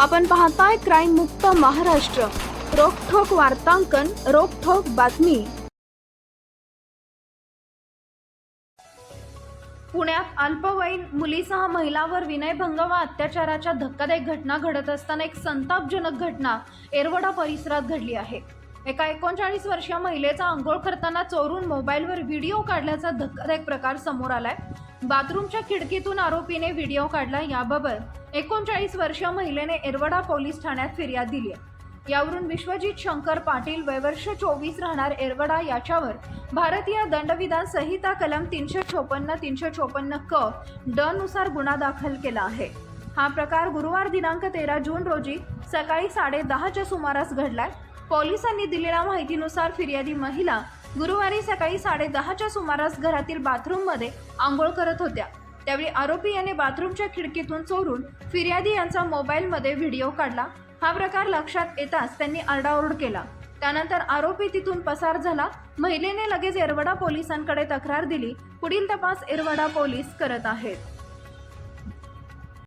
आपण पाहताय क्राईम मुक्त महाराष्ट्र. रोखोक वार्तांकन रोखोक बातमी. पुण्यात अल्पवयीन मुलीसह महिलावर विनयभंग व अत्याचाराच्या धक्कादायक घटना घडत असताना एक संतापजनक घटना एरवडा परिसरात घडली आहे. एका एकोणचाळीस वर्षीय महिलेचा आंघोळ करताना चोरून मोबाईलवर व्हिडिओ काढल्याचा धक्कादायक प्रकार समोर आलाय. बाथरूमच्या खिडकीतून आरोपीने व्हिडिओ काढला. याबाबत एकोणचाळीस वर्ष महिलेने एरवडा पोलीस ठाण्यात फिर्याद दिली आहे. यावरून विश्वजित शंकर पाटील वयवर्ष चोवीस राहणार एरवडा याच्यावर भारतीय दंडविधान संहिता कलम तीनशे चोपन्न तीनशे चोपन्न क ड नुसार गुन्हा दाखल केला आहे. हा प्रकार गुरुवार दिनांक तेरा जून रोजी सकाळी साडे दहाच्या सुमारास घडलाय. पोलिसांनी दिलेल्या माहितीनुसार फिर्यादी महिला गुरुवारी सकाळी साडे दहाच्या सुमारास घरातील बाथरूममध्ये आंघोळ करत होत्या. त्यावेळी आरोपी याने बाथरूमच्या खिडकीतून चोरून फिर्यादी यांचा मोबाईलमध्ये व्हिडिओ काढला. हा प्रकार लक्षात येताच त्यांनी आरडाओरड केला. त्यानंतर आरोपी तिथून पसार झाला. महिलेने लगेच एरवडा पोलिसांकडे तक्रार दिली. पुढील तपास एरवडा पोलीस करत आहेत.